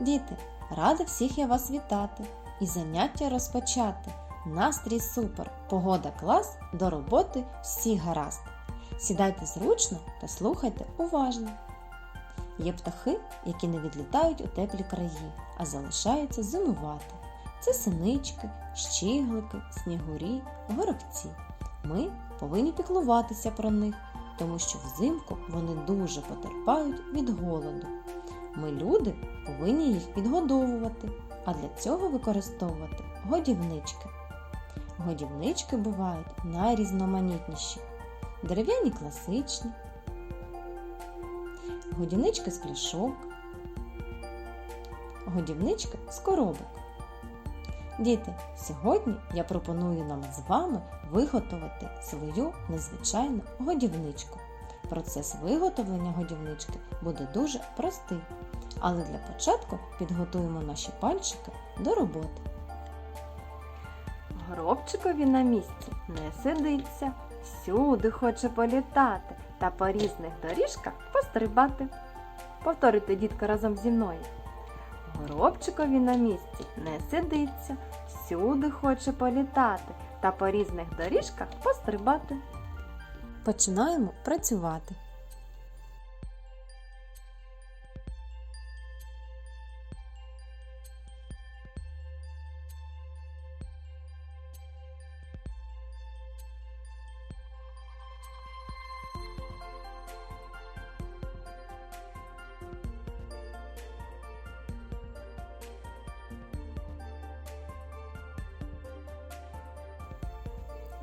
Діти, рада всіх я вас вітати і заняття розпочати. Настрій супер, погода клас, до роботи всі гаразд. Сідайте зручно та слухайте уважно. Є птахи, які не відлітають у теплі краї, а залишаються зимувати. Це синички, щіглики, снігурі, горобці. Ми повинні піклуватися про них, тому що взимку вони дуже потерпають від голоду. Ми, люди, повинні їх підгодовувати, а для цього використовувати годівнички. Годівнички бувають найрізноманітніші. Дерев'яні класичні, годівнички з пляшок, годівнички з коробок. Діти, сьогодні я пропоную нам з вами виготовити свою незвичайну годівничку. Процес виготовлення годівнички буде дуже простий, але для початку підготуємо наші пальчики до роботи. Гробчикові на місці не сидиться, всюди хоче політати та по різних доріжках пострибати. Повторюйте, дітка, разом зі мною. Гробчикові на місці не сидиться, всюди хоче політати та по різних доріжках пострибати. Починаємо працювати.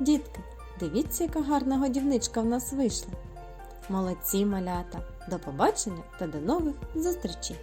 Дітки, дивіться, яка гарна годівничка в нас вийшла. Молодці малята! До побачення та до нових зустрічей!